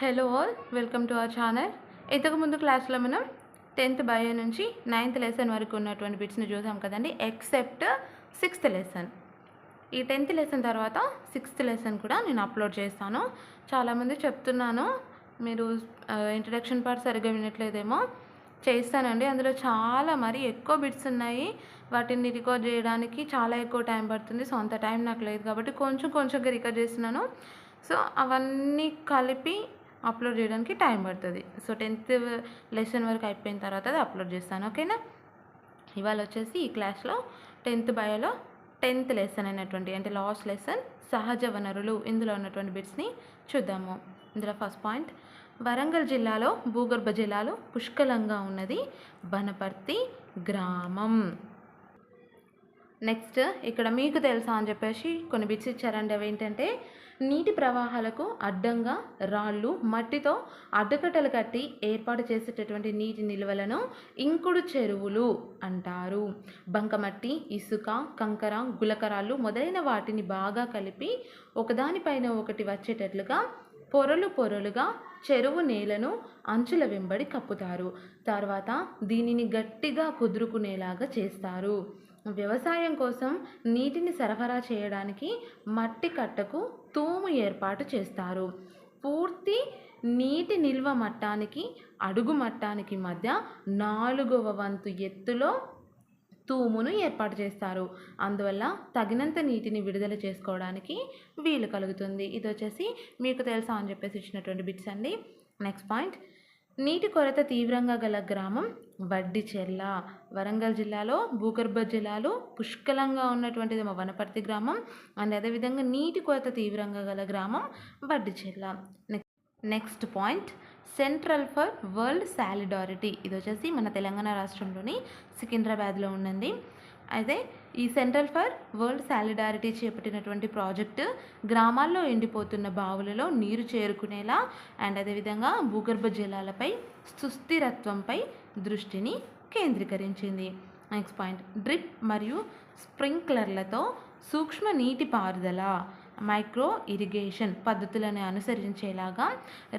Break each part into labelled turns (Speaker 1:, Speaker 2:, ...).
Speaker 1: Hello all welcome to our channel. ఇంతకుముందు క్లాస్లో మనం టెన్త్ బయో నుంచి నైన్త్ లెసన్ వరకు ఉన్నటువంటి బిట్స్ని చూసాం కదండి ఎక్సెప్ట్ సిక్స్త్ లెసన్ ఈ టెన్త్ లెసన్ తర్వాత సిక్స్త్ లెసన్ కూడా నేను అప్లోడ్ చేస్తాను. చాలామంది చెప్తున్నాను మీరు ఇంట్రడక్షన్ పార్ట్ సరిగ్గా వినట్లేదేమో చేస్తానండి. అందులో చాలా మరి ఎక్కువ బిట్స్ ఉన్నాయి. వాటిని రికార్డ్ చేయడానికి చాలా ఎక్కువ టైం పడుతుంది. సో అంత టైం నాకు లేదు కాబట్టి కొంచెం కొంచెంగా రికార్డ్ చేస్తున్నాను. సో అవన్నీ కలిపి అప్లోడ్ చేయడానికి టైం పడుతుంది. సో టెన్త్ లెసన్ వరకు అయిపోయిన తర్వాత అది అప్లోడ్ చేస్తాను. ఓకేనా? ఇవాళ వచ్చేసి ఈ క్లాస్లో టెన్త్ బయోలో టెన్త్ లెసన్ అయినటువంటి అంటే లాస్ట్ లెసన్ సహజ వనరులు ఇందులో ఉన్నటువంటి బిట్స్ని చూద్దాము. ఇందులో ఫస్ట్ పాయింట్. వరంగల్ జిల్లాలో భూగర్భ జలాలు పుష్కలంగా ఉన్నది బనపర్తి గ్రామం. నెక్స్ట్ ఇక్కడ మీకు తెలుసా అని చెప్పేసి కొన్ని బిట్స్ ఇచ్చారండి. అవి ఏంటంటే నీటి ప్రవాహాలకు అడ్డంగా రాళ్ళు మట్టితో అడ్డకట్టలు కట్టి ఏర్పాటు చేసేటటువంటి నీటి నిల్వలను ఇంకుడు చెరువులు అంటారు. బంకమట్టి ఇసుక కంకర గులకరాళ్ళు మొదలైన వాటిని బాగా కలిపి ఒకదానిపైన ఒకటి వచ్చేటట్లుగా పొరలు పొరలుగా చెరువు నేలను అంచుల వెంబడి కప్పుతారు. తర్వాత దీనిని గట్టిగా కుదురుకునేలాగా చేస్తారు. వ్యవసాయం కోసం నీటిని సరఫరా చేయడానికి మట్టి కట్టకు తూము ఏర్పాటు చేస్తారు. పూర్తి నీటి నిల్వ మట్టానికి అడుగు మట్టానికి మధ్య నాలుగవ వంతు ఎత్తులో తూమును ఏర్పాటు చేస్తారు. అందువల్ల తగినంత నీటిని విడుదల చేసుకోవడానికి వీలు కలుగుతుంది. ఇది వచ్చేసి మీకు తెలుసా అని చెప్పేసి ఇచ్చినటువంటి బిట్స్ అండి. Next point. నీటి కొరత తీవ్రంగా గల గ్రామం వడ్డిచెర్ల వరంగల్ జిల్లాలో భూగర్భ జలాలు పుష్కలంగా ఉన్నటువంటిది మా వనపర్తి గ్రామం. అండ్ అదేవిధంగా నీటి కొరత తీవ్రంగా గల గ్రామం Vaddicherla next next point. Central for world solidarity. ఇది వచ్చేసి మన తెలంగాణ రాష్ట్రంలోని సికింద్రాబాద్లో ఉన్నది అయితే ఈ సెంట్రల్ ఫర్ వరల్డ్ సాలిడారిటీ చేపట్టినటువంటి ప్రాజెక్టు గ్రామాల్లో ఎండిపోతున్న బావులలో నీరు చేరుకునేలా అండ్ అదేవిధంగా భూగర్భ జలాలపై సుస్థిరత్వంపై దృష్టిని కేంద్రీకరించింది. Next point. డ్రిప్ మరియు స్ప్రింక్లర్లతో సూక్ష్మ నీటిపారుదల మైక్రో ఇరిగేషన్ పద్ధతులను అనుసరించేలాగా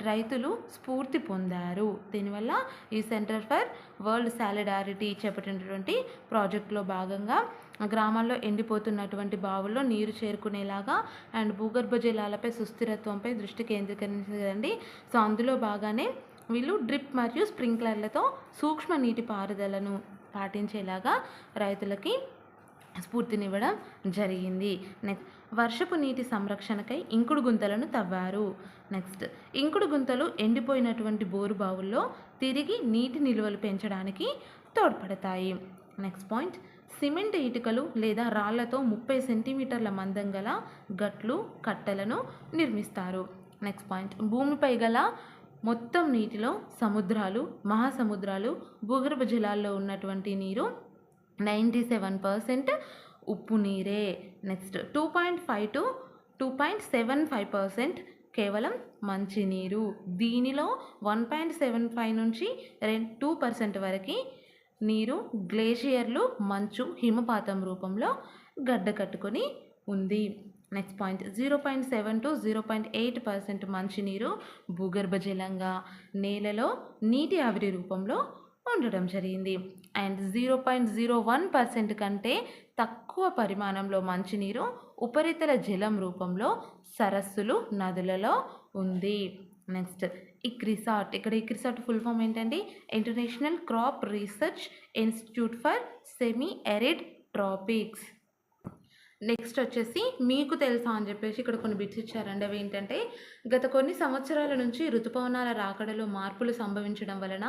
Speaker 1: రైతులు స్ఫూర్తి పొందారు. దీనివల్ల ఈ సెంటర్ ఫర్ వరల్డ్ సాలిడారిటీ చేపట్టినటువంటి ప్రాజెక్టులో భాగంగా గ్రామాల్లో ఎండిపోతున్నటువంటి బావుల్లో నీరు చేరుకునేలాగా అండ్ భూగర్భ జలాలపై సుస్థిరత్వంపై దృష్టి కేంద్రీకరించదండి సో అందులో బాగానే వీళ్ళు డ్రిప్ మరియు స్ప్రింక్లర్లతో సూక్ష్మ నీటి పారుదలను పాటించేలాగా రైతులకి స్ఫూర్తినివ్వడం జరిగింది. నెక్స్ట్ వర్షపు నీటి సంరక్షణకై ఇంకుడు గుంతలను తవ్వారు. నెక్స్ట్ ఇంకుడు గుంతలు ఎండిపోయినటువంటి బోరు బావుల్లో తిరిగి నీటి నిల్వలు పెంచడానికి తోడ్పడతాయి. నెక్స్ట్ పాయింట్ సిమెంట్ ఇటుకలు లేదా రాళ్ళతో ముప్పై సెంటీమీటర్ల మందం గల గట్లు కట్టలను నిర్మిస్తారు. నెక్స్ట్ పాయింట్ భూమిపై గల మొత్తం నీటిలో సముద్రాలు మహాసముద్రాలు భూగర్భ జలాల్లో ఉన్నటువంటి నీరు నైంటీ సెవెన్ పర్సెంట్ ఉప్పు నీరే. Next two point five to two point seven five percent కేవలం మంచినీరు దీనిలో వన్ పాయింట్ సెవెన్ ఫైవ్ నుంచి రెండు టూ పర్సెంట్ వరకు నీరు గ్లేషియర్లు మంచు హిమపాతం రూపంలో గడ్డ కట్టుకొని ఉంది. Next point zero point seven to zero point eight percent మంచినీరు భూగర్భ జలంగా నేలలో నీటి ఆవిరి రూపంలో ఉండడం జరిగింది. And zero point zero one percent కంటే తక్కువ పరిమాణంలో మంచినీరు ఉపరితల జలం రూపంలో సరస్సులు నదులలో ఉంది. నెక్స్ట్ ఇక్రిసాట్ ఇక్కడ ఇక్రిసాట్ ఫుల్ ఫామ్ ఏంటండి? International crop research institute for semi arid tropics next వచ్చేసి మీకు తెలుసా అని చెప్పేసి ఇక్కడ కొన్ని బిట్స్ ఇచ్చారండి. అవి ఏంటంటే గత కొన్ని సంవత్సరాల నుంచి ఋతుపవనాల రాకడలో మార్పులు సంభవించడం వలన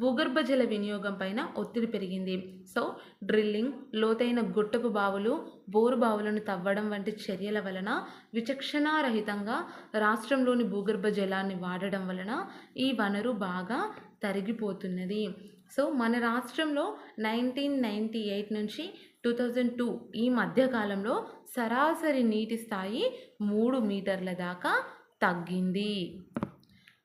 Speaker 1: భూగర్భ జల వినియోగం పైన ఒత్తిడి పెరిగింది. సో డ్రిల్లింగ్ లోతైన గుట్టపు బావులు బోరు బావులను తవ్వడం వంటి చర్యల వలన విచక్షణారహితంగా రాష్ట్రంలోని భూగర్భ జలాన్ని వాడడం వలన ఈ వనరు బాగా తరిగిపోతున్నది. సో మన రాష్ట్రంలో నైన్టీన్ నైంటీ ఎయిట్ నుంచి టూ థౌజండ్ టూ ఈ మధ్యకాలంలో సరాసరి నీటి స్థాయి మూడు మీటర్ల దాకా తగ్గింది.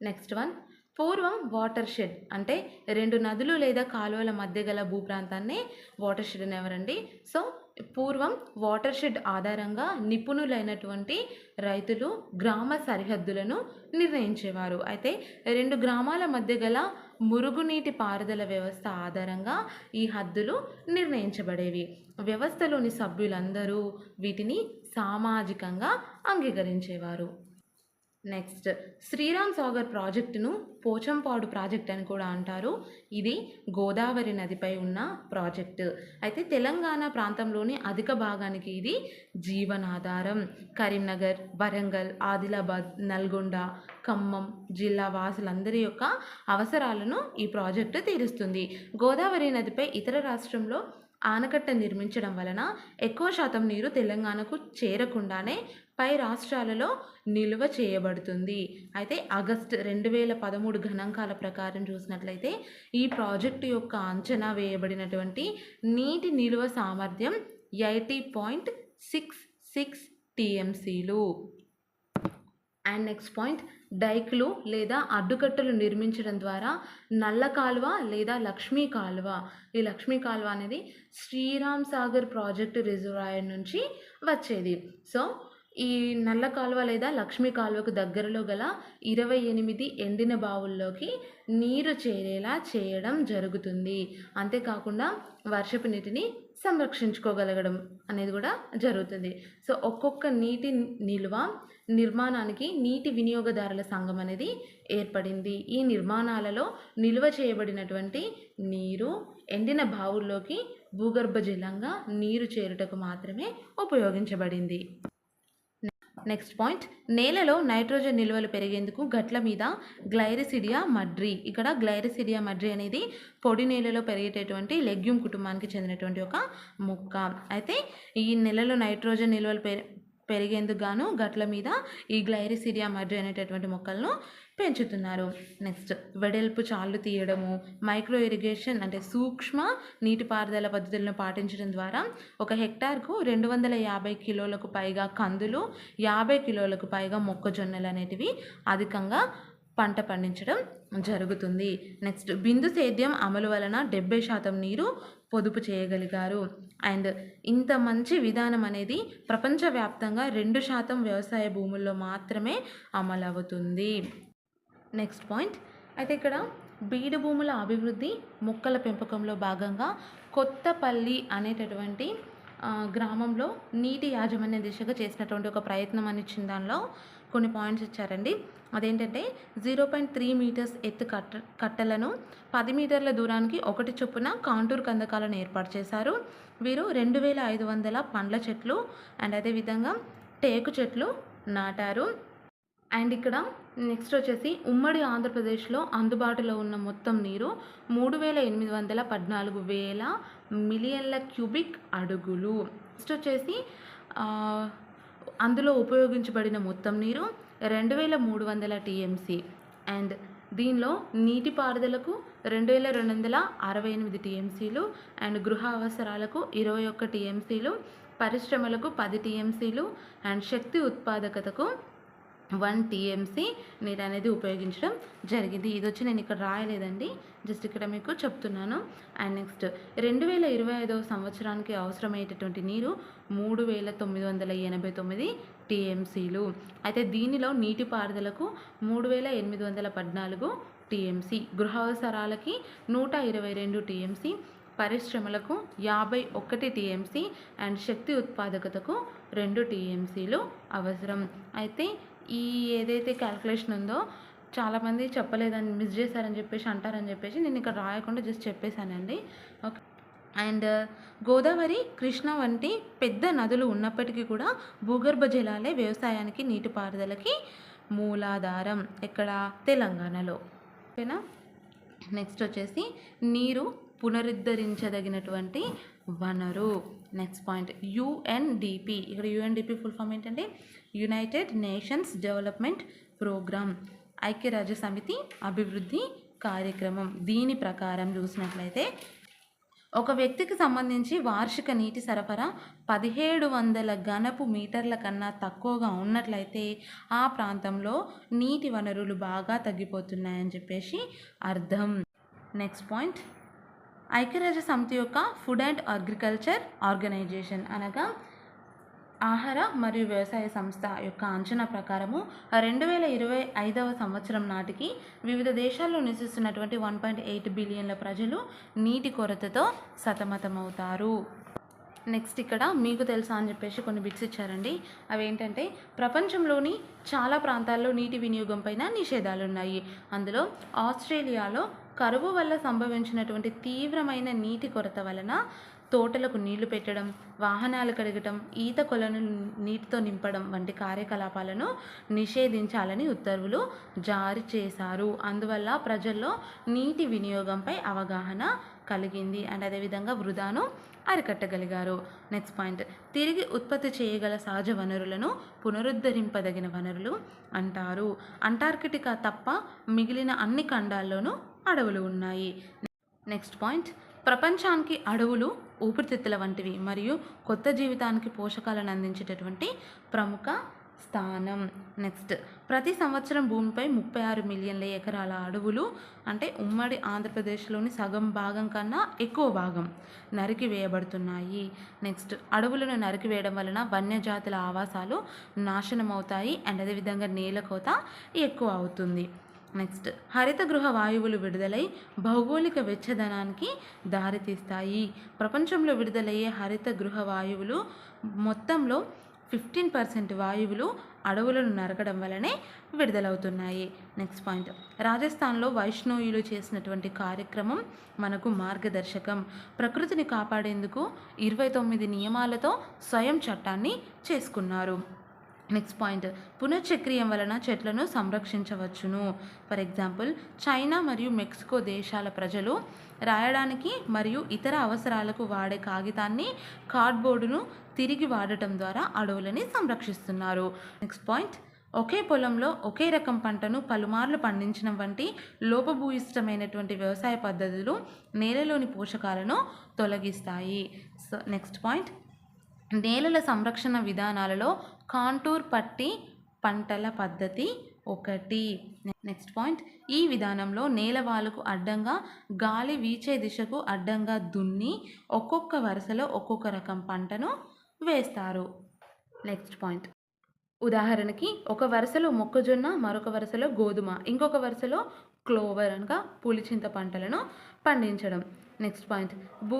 Speaker 1: Next one. పూర్వం వాటర్ షెడ్ అంటే రెండు నదులు లేదా కాలువల మధ్య గల భూప్రాంతాన్ని వాటర్ షెడ్ అనేవారండి సో పూర్వం వాటర్ షెడ్ ఆధారంగా నిపుణులైనటువంటి రైతులు గ్రామ సరిహద్దులను నిర్ణయించేవారు. అయితే రెండు గ్రామాల మధ్య గల మురుగునీటి పారుదల వ్యవస్థ ఆధారంగా ఈ హద్దులు నిర్ణయించబడేవి. వ్యవస్థలోని సభ్యులందరూ వీటిని సామాజికంగా అంగీకరించేవారు. నెక్స్ట్ శ్రీరామ్ సాగర్ ప్రాజెక్టును పోచంపాడు ప్రాజెక్ట్ అని కూడా అంటారు. ఇది గోదావరి నదిపై ఉన్న ప్రాజెక్టు. అయితే తెలంగాణ ప్రాంతంలోని అధిక భాగానికి ఇది జీవనాధారం. కరీంనగర్ వరంగల్ ఆదిలాబాద్ నల్గొండ ఖమ్మం జిల్లా వాసులందరి యొక్క అవసరాలను ఈ ప్రాజెక్టు తీరుస్తుంది. గోదావరి నదిపై ఇతర రాష్ట్రంలో ఆనకట్ట నిర్మించడం వలన ఎక్కువ శాతం నీరు తెలంగాణకు చేరకుండానే పై రాష్ట్రాలలో నిల్వ చేయబడుతుంది. అయితే ఆగస్ట్ రెండు వేల పదమూడు గణాంకాల ప్రకారం చూసినట్లయితే ఈ ప్రాజెక్టు యొక్క అంచనా వేయబడినటువంటి నీటి నిల్వ సామర్థ్యం ఎయిటీ పాయింట్ సిక్స్ సిక్స్ టీఎంసీలు. అండ్ నెక్స్ట్ పాయింట్ డైక్లు లేదా అడ్డుకట్టలు నిర్మించడం ద్వారా నల్ల కాలువ లేదా లక్ష్మీ కాలువ. ఈ లక్ష్మీ కాలువ అనేది శ్రీరామ్ సాగర్ ప్రాజెక్టు రిజర్వాయర్ నుంచి వచ్చేది. సో ఈ నల్ల కాలువ లేదా లక్ష్మీ కాలువకు దగ్గరలో గల ఇరవై ఎనిమిది ఎండిన బావుల్లోకి నీరు చేరేలా చేయడం జరుగుతుంది. అంతేకాకుండా వర్షపు నీటిని సంరక్షించుకోగలగడం అనేది కూడా జరుగుతుంది. సో ఒక్కొక్క నీటి నిల్వ నిర్మాణానికి నీటి వినియోగదారుల సంఘం అనేది ఏర్పడింది. ఈ నిర్మాణాలలో నిల్వ చేయబడినటువంటి నీరు ఎండిన బావుల్లోకి భూగర్భ జలంగా నీరు చేరుటకు మాత్రమే ఉపయోగించబడింది. నెక్స్ట్ పాయింట్ నేలలో నైట్రోజన్ నిల్వలు పెరిగేందుకు గట్ల మీద గ్లైరిసిడియా మడ్రి. ఇక్కడ గ్లైరిసిడియా మడ్రి అనేది పొడి నేలలో పెరిగేటటువంటి లెగ్యూమ్ కుటుంబానికి చెందినటువంటి ఒక మొక్క. అయితే ఈ నెలలో నైట్రోజన్ నిల్వలు పెరి పెరిగేందుకు గాను గట్ల మీద ఈ గ్లైరిసిరియా మరియు అనేటటువంటి మొక్కలను పెంచుతున్నారు. నెక్స్ట్ వెడల్పు చాళ్ళు తీయడము మైక్రో ఇరిగేషన్ అంటే సూక్ష్మ నీటిపారుదల పద్ధతులను పాటించడం ద్వారా ఒక హెక్టార్కు రెండు వందల యాభై కిలోలకు పైగా కందులు యాభై కిలోలకు పైగా మొక్కజొన్నలు అనేటివి అధికంగా పంట పండించడం జరుగుతుంది. నెక్స్ట్ బిందు సేద్యం అమలు వలన డెబ్బై శాతం నీరు పొదుపు చేయగలిగారు. అండ్ ఇంత మంచి విధానం అనేది ప్రపంచవ్యాప్తంగా రెండు శాతం వ్యవసాయ భూముల్లో మాత్రమే అమలవుతుంది. Next point. అయితే ఇక్కడ బీడు భూముల అభివృద్ధి మొక్కల పెంపకంలో భాగంగా కొత్తపల్లి అనేటటువంటి గ్రామంలో నీటి యాజమాన్య దిశగా చేసినటువంటి ఒక ప్రయత్నం అని ఇచ్చిన దానిలో కొన్ని పాయింట్స్ ఇచ్చారండి. అదేంటంటే జీరో పాయింట్ త్రీ మీటర్స్ ఎత్తు కట్ట కట్టలను పది మీటర్ల దూరానికి ఒకటి చొప్పున కాంటూర్ కందకాలను ఏర్పాటు చేశారు. వీరు రెండు వేల ఐదు వందల పండ్ల చెట్లు అండ్ అదేవిధంగా టేకు చెట్లు నాటారు. అండ్ ఇక్కడ నెక్స్ట్ వచ్చేసి ఉమ్మడి ఆంధ్రప్రదేశ్లో అందుబాటులో ఉన్న మొత్తం నీరు మూడు వేల ఎనిమిది వందల పద్నాలుగు వేల మిలియన్ల క్యూబిక్ అడుగులు. నెక్స్ట్ వచ్చేసి అందులో ఉపయోగించబడిన మొత్తం నీరు రెండు వేల మూడు వందల టీఎంసీ. అండ్ దీనిలో నీటిపారుదలకు రెండు వేల రెండు వందల అరవై ఎనిమిది టీఎంసీలు అండ్ గృహ అవసరాలకు ఇరవై ఒక్క టీఎంసీలు పరిశ్రమలకు పది టీఎంసీలు అండ్ శక్తి ఉత్పాదకతకు వన్ టీఎంసీ నీరు అనేది ఉపయోగించడం జరిగింది. ఇది వచ్చి నేను ఇక్కడ రాయలేదండి. జస్ట్ ఇక్కడ మీకు చెప్తున్నాను. అండ్ నెక్స్ట్ రెండు వేల ఇరవై ఐదవ సంవత్సరానికి అవసరమయ్యేటటువంటి నీరు మూడు వేల తొమ్మిది వందల ఎనభై తొమ్మిది టీఎంసీలు. అయితే దీనిలో నీటిపారుదలకు మూడు వేల ఎనిమిది వందల పద్నాలుగు టీఎంసీ గృహ అవసరాలకి నూట ఇరవై రెండు టీఎంసీ పరిశ్రమలకు యాభై ఒకటి టీఎంసీ అండ్ శక్తి ఉత్పాదకతకు రెండు టీఎంసీలు అవసరం. అయితే ఈ ఏదైతే క్యాల్కులేషన్ ఉందో చాలామంది చెప్పలేదని మిస్ చేశారని చెప్పేసి అంటారని చెప్పేసి నేను ఇక్కడ రాయకుండా జస్ట్ చెప్పేశానండి. ఓకే. అండ్ గోదావరి కృష్ణ వంటి పెద్ద నదులు ఉన్నప్పటికీ కూడా భూగర్భ జలాలే వ్యవసాయానికి నీటిపారుదలకి మూలాధారం ఎక్కడ? తెలంగాణలో. ఓకేనా? నెక్స్ట్ వచ్చేసి నీరు పునరుద్ధరించదగినటువంటి వనరు. నెక్స్ట్ పాయింట్ యుఎన్డిపి ఇక్కడ యుఎన్డిపి ఫుల్ ఫామ్ ఏంటంటే యునైటెడ్ నేషన్స్ డెవలప్మెంట్ ప్రోగ్రామ్ ఐక్యరాజ్య సమితి అభివృద్ధి కార్యక్రమం. దీని ప్రకారం చూసినట్లయితే ఒక వ్యక్తికి సంబంధించి వార్షిక నీటి సరఫరా పదిహేడు వందల గనపు మీటర్ల కన్నా తక్కువగా ఉన్నట్లయితే ఆ ప్రాంతంలో నీటి వనరులు బాగా తగ్గిపోతున్నాయని చెప్పేసి అర్థం. Next point. ఐక్యరాజ్య సమితి యొక్క ఫుడ్ అండ్ అగ్రికల్చర్ ఆర్గనైజేషన్ అనగా ఆహార మరియు వ్యవసాయ సంస్థ యొక్క అంచనా ప్రకారము రెండు వేల ఇరవై ఐదవ సంవత్సరం నాటికి వివిధ దేశాల్లో నివసిస్తున్నటువంటి వన్ పాయింట్ ఎయిట్ బిలియన్ల ప్రజలు నీటి కొరతతో సతమతమవుతారు. నెక్స్ట్ ఇక్కడ మీకు తెలుసా అని చెప్పేసి కొన్ని బిట్స్ ఇచ్చారండి. అవి ఏంటంటే ప్రపంచంలోని చాలా ప్రాంతాల్లో నీటి వినియోగం పైన నిషేధాలు ఉన్నాయి అందులో ఆస్ట్రేలియాలో కరువు వల్ల సంభవించినటువంటి తీవ్రమైన నీటి కొరత వలన తోటలకు నీళ్ళు పెట్టడం వాహనాలు కడగటం ఈత కొలను నీటితో నింపడం వంటి కార్యకలాపాలను నిషేధించాలని ఉత్తర్వులు జారీ చేశారు. అందువల్ల ప్రజల్లో నీటి వినియోగంపై అవగాహన కలిగింది అండ్ అదేవిధంగా వృధాను అరికట్టగలిగారు. నెక్స్ట్ పాయింట్ తిరిగి ఉత్పత్తి చేయగల సహజ వనరులను పునరుద్ధరింపదగిన వనరులు అంటారు. అంటార్కిటికా తప్ప మిగిలిన అన్ని ఖండాల్లోనూ అడవులు ఉన్నాయి. నెక్స్ట్ పాయింట్ ప్రపంచానికి అడవులు ఊపిరితిత్తుల వంటివి మరియు కొత్త జీవితానికి పోషకాలను అందించేటటువంటి ప్రముఖ స్థానం. నెక్స్ట్ ప్రతి సంవత్సరం భూమిపై ముప్పై ఆరు మిలియన్ల ఎకరాల అడవులు అంటే ఉమ్మడి ఆంధ్రప్రదేశ్లోని సగం భాగం కన్నా ఎక్కువ భాగం నరికి వేయబడుతున్నాయి. నెక్స్ట్ అడవులను నరికివేయడం వలన వన్యజాతుల ఆవాసాలు నాశనం అవుతాయి అండ్ అదేవిధంగా నేల కోత ఎక్కువ అవుతుంది. నెక్స్ట్. హరిత గృహ వాయువులు విడుదలై భౌగోళిక వెచ్చదనానికి దారితీస్తాయి. ప్రపంచంలో విడుదలయ్యే హరిత గృహ వాయువులు మొత్తంలో ఫిఫ్టీన్ పర్సెంట్ వాయువులు అడవులను నరకడం వలనే విడుదలవుతున్నాయి. Next point. రాజస్థాన్లో వైష్ణోయులు చేసినటువంటి కార్యక్రమం మనకు మార్గదర్శకం. ప్రకృతిని కాపాడేందుకు ఇరవై తొమ్మిది నియమాలతో స్వయం చట్టాన్ని చేసుకున్నారు. నెక్స్ట్ పాయింట్ పునశ్చక్రియం వలన చెట్లను సంరక్షించవచ్చును. ఫర్ ఎగ్జాంపుల్ చైనా మరియు మెక్సికో దేశాల ప్రజలు రాయడానికి మరియు ఇతర అవసరాలకు వాడే కాగితాన్ని కార్డ్బోర్డును తిరిగి వాడటం ద్వారా అడవులని సంరక్షిస్తున్నారు. నెక్స్ట్ పాయింట్ ఒకే పొలంలో ఒకే రకం పంటను పలుమార్లు పండించడం వంటి లోపభూయిష్టమైనటువంటి వ్యవసాయ పద్ధతులు నేలలోని పోషకాలను తొలగిస్తాయి. సో నెక్స్ట్ పాయింట్ నేలల సంరక్షణ విధానాలలో కాంటూర్ పట్టి పంటల పద్ధతి ఒకటి. Next point. ఈ విధానంలో నేలవాలుకు అడ్డంగా గాలి వీచే దిశకు అడ్డంగా దున్ని ఒక్కొక్క వరుసలో ఒక్కొక్క రకం పంటను వేస్తారు. Next point. ఉదాహరణకి ఒక వరుసలో మొక్కజొన్న మరొక వరుసలో గోధుమ ఇంకొక వరుసలో క్లోవర్ అనగా పులిచింత పంటలను పండించడం. Next point. భూ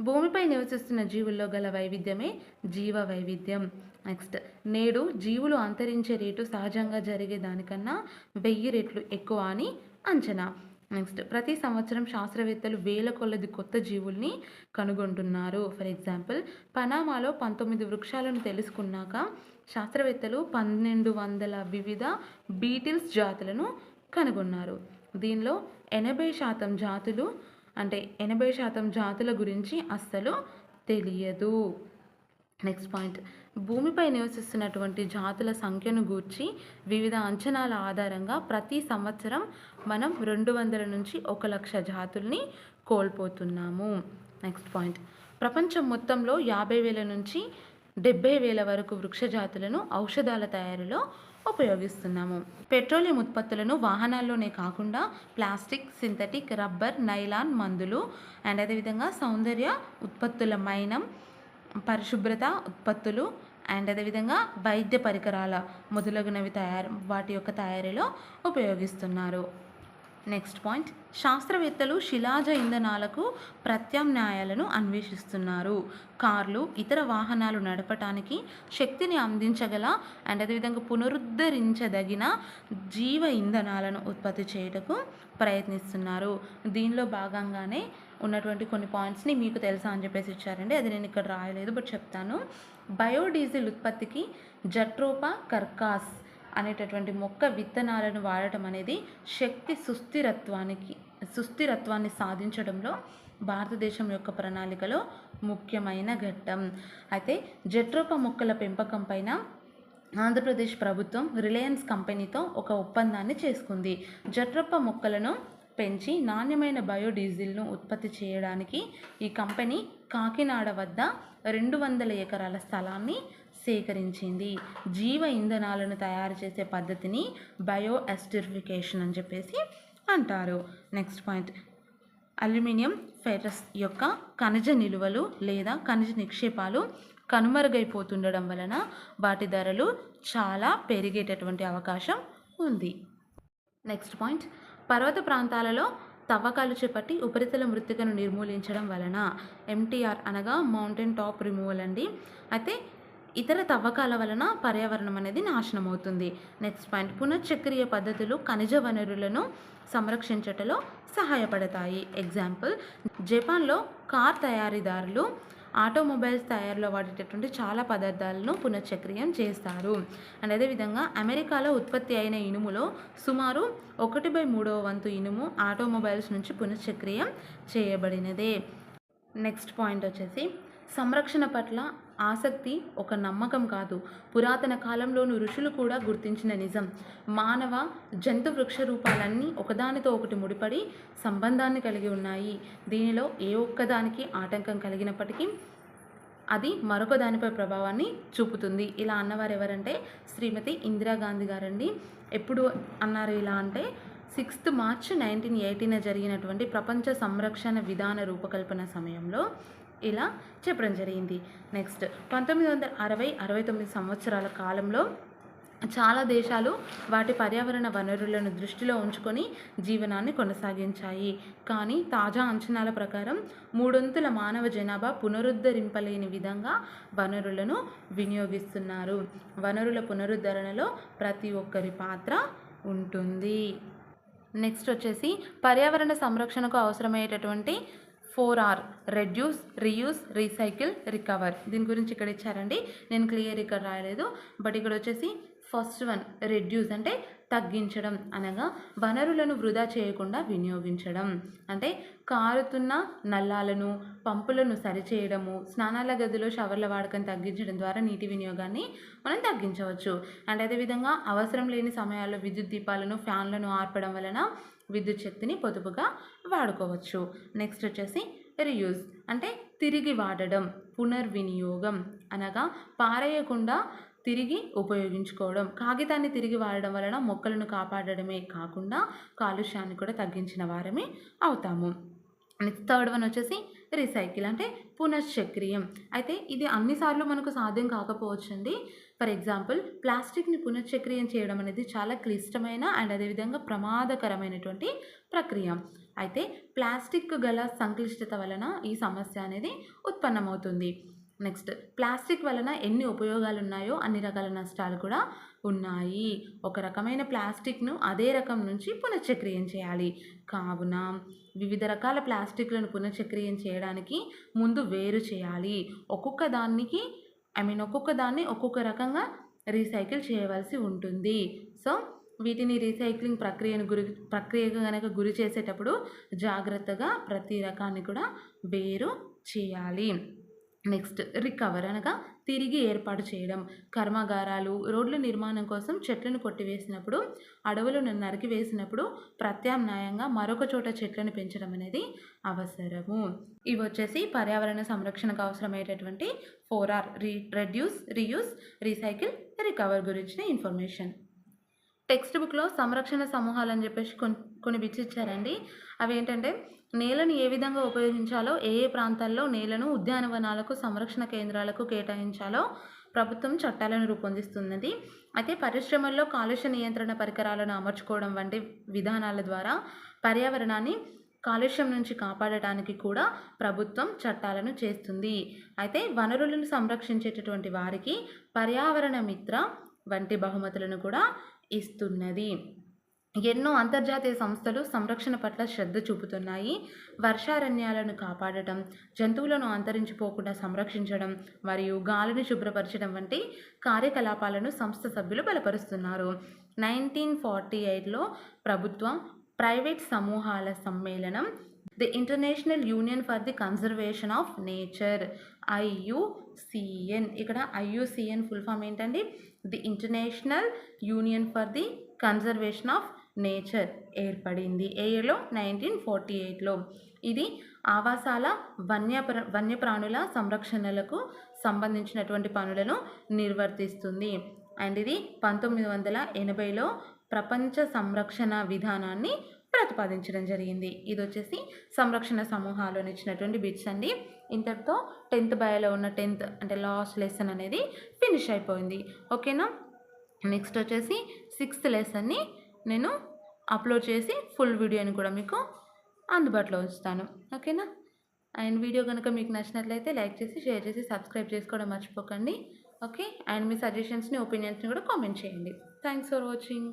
Speaker 1: భూమిపై నివసిస్తున్న జీవుల్లో గల వైవిధ్యమే జీవ వైవిధ్యం నెక్స్ట్ నేడు జీవులు అంతరించే రేటు సహజంగా జరిగే దానికన్నా వెయ్యి రెట్లు ఎక్కువ అని అంచనా. నెక్స్ట్ ప్రతి సంవత్సరం శాస్త్రవేత్తలు వేల కొలది కొత్త జీవుల్ని కనుగొంటున్నారు. ఫర్ ఎగ్జాంపుల్ పనామాలో పంతొమ్మిది వృక్షాలను తెలుసుకున్నాక శాస్త్రవేత్తలు పన్నెండు వందల వివిధ బీటిల్స్ జాతులను కనుగొన్నారు. దీనిలో ఎనభై శాతం జాతులు అంటే ఎనభై శాతం జాతుల గురించి అస్సలు తెలియదు. Next point. భూమిపై నివసిస్తున్నటువంటి జాతుల సంఖ్యను గూర్చి వివిధ అంచనాల ఆధారంగా ప్రతి సంవత్సరం మనం రెండు వందల నుంచి ఒక లక్ష జాతుల్ని కోల్పోతున్నాము. Next point. ప్రపంచం మొత్తంలో యాభై వేల నుంచి డెబ్బై వేల వరకు వృక్ష జాతులను ఔషధాల తయారీలో ఉపయోగిస్తున్నాము. పెట్రోలియం ఉత్పత్తులను వాహనాల్లోనే కాకుండా ప్లాస్టిక్ సింథటిక్ రబ్బర్ నైలాన్ మందులు అండ్ అదేవిధంగా సౌందర్య ఉత్పత్తుల మైనం పరిశుభ్రత ఉత్పత్తులు అండ్ అదేవిధంగా వైద్య పరికరాల మొదలగునవి తయారు వాటి యొక్క తయారీలో ఉపయోగిస్తున్నారు. నెక్స్ట్ పాయింట్ శాస్త్రవేత్తలు శిలాజ ఇంధనాలకు ప్రత్యామ్నాయాలను అన్వేషిస్తున్నారు. కార్లు ఇతర వాహనాలు నడపటానికి శక్తిని అందించగల అండ్ అదేవిధంగా పునరుద్ధరించదగిన జీవ ఇంధనాలను ఉత్పత్తి చేయుటకు ప్రయత్నిస్తున్నారు. దీనిలో భాగంగానే ఉన్నటువంటి కొన్ని పాయింట్స్ని మీకు తెలుసా అని చెప్పేసి ఇచ్చారండి. అది నేను ఇక్కడ రాయలేదు బట్ చెప్తాను. బయోడీజిల్ ఉత్పత్తికి జట్రోపా కర్కాస్ అనేటటువంటి మొక్క విత్తనాలను వాడటం అనేది శక్తి సుస్థిరత్వానికి సుస్థిరత్వాన్ని సాధించడంలో భారతదేశం యొక్క ప్రణాళికలో ముఖ్యమైన ఘట్టం. అయితే జట్రోపా మొక్కల పెంపకం పైన ఆంధ్రప్రదేశ్ ప్రభుత్వం రిలయన్స్ కంపెనీతో ఒక ఒప్పందాన్ని చేసుకుంది. జట్రొప్ప మొక్కలను పెంచి నాణ్యమైన బయోడీజిల్ను ఉత్పత్తి చేయడానికి ఈ కంపెనీ కాకినాడ వద్ద రెండు వందల ఎకరాల స్థలాన్ని సేకరించింది. జీవ ఇంధనాలను తయారు చేసే పద్ధతిని బయో ఎస్టిరిఫికేషన్ అని చెప్పేసి అంటారు. Next point. అల్యూమినియం ఫెరస్ యొక్క ఖనిజ నిలువలు లేదా ఖనిజ నిక్షేపాలు కనుమరుగైపోతుండడం వలన వాటి ధరలు చాలా పెరిగేటటువంటి అవకాశం ఉంది. Next point. పర్వత ప్రాంతాలలో తవ్వకాలు చేపట్టి ఉపరితల మృతికను నిర్మూలించడం వలన ఎంటీఆర్ అనగా మౌంటైన్ టాప్ రిమూవల్ అండి. అయితే ఇతర తవ్వకాల వలన పర్యావరణం అనేది నాశనం అవుతుంది నెక్స్ట్ పాయింట్ పునశ్చక్రీయ పద్ధతులు ఖనిజ వనరులను సంరక్షించటలో సహాయపడతాయి. ఎగ్జాంపుల్ జపాన్లో కార్ తయారీదారులు ఆటోమొబైల్స్ తయారీలో వాడేటటువంటి చాలా పదార్థాలను పునశ్చక్రియం చేస్తారు. అండ్ అదేవిధంగా అమెరికాలో ఉత్పత్తి అయిన ఇనుములో సుమారు ఒకటి బై మూడవ వంతు ఇనుము ఆటోమొబైల్స్ నుంచి పునశ్చక్రియం చేయబడినదే. నెక్స్ట్ పాయింట్ వచ్చేసి సంరక్షణ పట్ల ఆసక్తి ఒక నమ్మకం కాదు. పురాతన కాలంలోని ఋషులు కూడా గుర్తించిన నిజం. మానవ జంతు వృక్ష రూపాలన్నీ ఒకదానితో ఒకటి ముడిపడి సంబంధాన్ని కలిగి ఉన్నాయి. దీనిలో ఏ ఒక్కదానికి ఆటంకం కలిగినప్పటికీ అది మరొక దానిపై ప్రభావాన్ని చూపుతుంది. ఇలా అన్నవారు ఎవరంటే శ్రీమతి ఇందిరాగాంధీ గారండి. ఎప్పుడు అన్నారు ఇలా అంటే సిక్స్త్ మార్చ్ నైన్టీన్ ఎయిటీన జరిగినటువంటి ప్రపంచ సంరక్షణ విధాన రూపకల్పన సమయంలో ఇలా చెప్పడం జరిగింది. నెక్స్ట్ పంతొమ్మిది వందల అరవై అరవై తొమ్మిది సంవత్సరాల కాలంలో చాలా దేశాలు వాటి పర్యావరణ వనరులను దృష్టిలో ఉంచుకొని జీవనాన్ని కొనసాగించాయి. కానీ తాజా అంచనాల ప్రకారం మూడొంతుల మానవ జనాభా పునరుద్ధరింపలేని విధంగా వనరులను వినియోగిస్తున్నారు. వనరుల పునరుద్ధరణలో ప్రతి ఒక్కరి పాత్ర ఉంటుంది. నెక్స్ట్ వచ్చేసి పర్యావరణ సంరక్షణకు అవసరమయ్యేటటువంటి four R reduce reuse recycle recover. దీని గురించి ఇక్కడ ఇచ్చారండి. నేను క్లియర్ ఇక్కడ రాయలేదు. బట్ ఇక్కడ వచ్చేసి ఫస్ట్ వన్ రెడ్యూస్ అంటే తగ్గించడం అనగా వనరులను వృధా చేయకుండా వినియోగించడం. అంటే కారుతున్న నల్లాలను పంపులను సరిచేయడము స్నానాల గదిలో షవర్ల వాడకం తగ్గించడం ద్వారా నీటి వినియోగాన్ని మనం తగ్గించవచ్చు. అండ్ అదేవిధంగా అవసరం లేని సమయాల్లో విద్యుత్ దీపాలను ఫ్యాన్లను ఆర్పడం వలన విద్యుత్ శక్తిని పొదుపుగా వాడుకోవచ్చు. నెక్స్ట్ వచ్చేసి రియూజ్ అంటే తిరిగి వాడడం పునర్వినియోగం అనగా పారేయకుండా తిరిగి ఉపయోగించుకోవడం. కాగితాన్ని తిరిగి వాడడం వలన మొక్కలను కాపాడడమే కాకుండా కాలుష్యాన్ని కూడా తగ్గించిన వారమే అవుతాము. నెక్స్ట్ థర్డ్ వన్ వచ్చేసి రీసైకిల్ అంటే పునశ్చక్రియం. అయితే ఇది అన్నిసార్లు మనకు సాధ్యం కాకపోవచ్చండి. ఫర్ ఎగ్జాంపుల్ ప్లాస్టిక్ని పునశ్చక్రియం చేయడం అనేది చాలా క్లిష్టమైన అండ్ అదేవిధంగా ప్రమాదకరమైనటువంటి ప్రక్రియ. అయితే ప్లాస్టిక్ గల సంక్లిష్టత వలన ఈ సమస్య అనేది ఉత్పన్నమవుతుంది. నెక్స్ట్ ప్లాస్టిక్ వలన ఎన్ని ఉపయోగాలు ఉన్నాయో అన్ని రకాల నష్టాలు కూడా ఉన్నాయి. ఒక రకమైన ప్లాస్టిక్ను అదే రకం నుంచి పునశ్చక్రియం చేయాలి. కావున వివిధ రకాల ప్లాస్టిక్లను పునశ్చక్రియం చేయడానికి ముందు వేరు చేయాలి. ఒక్కొక్క దానికి ఐ మీన్ ఒక్కొక్క దాన్ని ఒక్కొక్క రకంగా రీసైకిల్ చేయవలసి ఉంటుంది. సో వీటిని రీసైక్లింగ్ ప్రక్రియను గురి ప్రక్రియకు కనుక గురి చేసేటప్పుడు జాగ్రత్తగా ప్రతి రకాన్ని కూడా వేరు చేయాలి. నెక్స్ట్ రికవర్ అనగా తిరిగి ఏర్పాటు చేయడం. కర్మాగారాలు రోడ్ల నిర్మాణం కోసం చెట్లను కొట్టివేసినప్పుడు అడవులను నరికివేసినప్పుడు ప్రత్యామ్నాయంగా మరొక చోట చెట్లను పెంచడం అనేది అవసరము. ఇవి వచ్చేసి పర్యావరణ సంరక్షణకు అవసరమయ్యేటటువంటి four R re reduce reuse recycle recover గురించిన ఇన్ఫర్మేషన్. టెక్స్ట్ బుక్లో సంరక్షణ సమూహాలు అని చెప్పేసి కొన్ని కొన్ని బిట్స్ ఇచ్చారండి అవి ఏంటంటే నేలను ఏ విధంగా ఉపయోగించాలో ఏ ఏ ప్రాంతాల్లో నేలను ఉద్యానవనాలకు సంరక్షణ కేంద్రాలకు కేటాయించాలో ప్రభుత్వం చట్టాలను రూపొందిస్తున్నది. అయితే పరిశ్రమల్లో కాలుష్య నియంత్రణ పరికరాలను అమర్చుకోవడం వంటి విధానాల ద్వారా పర్యావరణాన్ని కాలుష్యం నుంచి కాపాడటానికి కూడా ప్రభుత్వం చట్టాలను చేస్తుంది. అయితే వనరులను సంరక్షించేటటువంటి వారికి పర్యావరణ మిత్ర వంటి బహుమతులను కూడా ఇస్తున్నది. ఎన్నో అంతర్జాతీయ సంస్థలు సంరక్షణ పట్ల శ్రద్ధ చూపుతున్నాయి. వర్షారణ్యాలను కాపాడటం జంతువులను అంతరించిపోకుండా సంరక్షించడం మరియు గాలిని శుభ్రపరచడం వంటి కార్యకలాపాలను సంస్థ సభ్యులు బలపరుస్తున్నారు. నైన్టీన్ ఫార్టీ ఎయిట్లో ప్రభుత్వం ప్రైవేట్ సమూహాల సమ్మేళనం the international union for the conservation of nature IUCN. ఇక్కడ ఐయుసిఎన్ ఫుల్ ఫామ్ ఏంటండి? The international union for the conservation of nature ఏర్పడింది. ఏ ఇయర్లో నైన్టీన్ ఫార్టీ ఎయిట్లో. ఇది ఆవాసాల వన్యప్ర వన్యప్రాణుల సంరక్షణలకు సంబంధించినటువంటి పనులను నిర్వర్తిస్తుంది. అండ్ ఇది పంతొమ్మిది వందల ఎనభైలో ప్రపంచ సంరక్షణ విధానాన్ని ప్రతిపాదించడం జరిగింది. ఇది వచ్చేసి సంరక్షణ సమూహాలను ఇచ్చినటువంటి బిట్స్ అండి. ఇంతటితో టెన్త్ బయోలో ఉన్న టెన్త్ అంటే లాస్ట్ లెసన్ అనేది ఫినిష్ అయిపోయింది. ఓకేనా? నెక్స్ట్ వచ్చేసి సిక్స్త్ లెసన్ని నేను అప్లోడ్ చేసి ఫుల్ వీడియోని కూడా మీకు అందుబాటులో ఉంచుతాను. ఓకేనా? అండ్ వీడియో కనుక మీకు నచ్చినట్లయితే లైక్ చేసి షేర్ చేసి సబ్స్క్రైబ్ చేసుకోవడం మర్చిపోకండి. ఓకే? అండ్ మీ సజెషన్స్ని ఒపీనియన్స్ని కూడా కామెంట్ చేయండి. Thanks for watching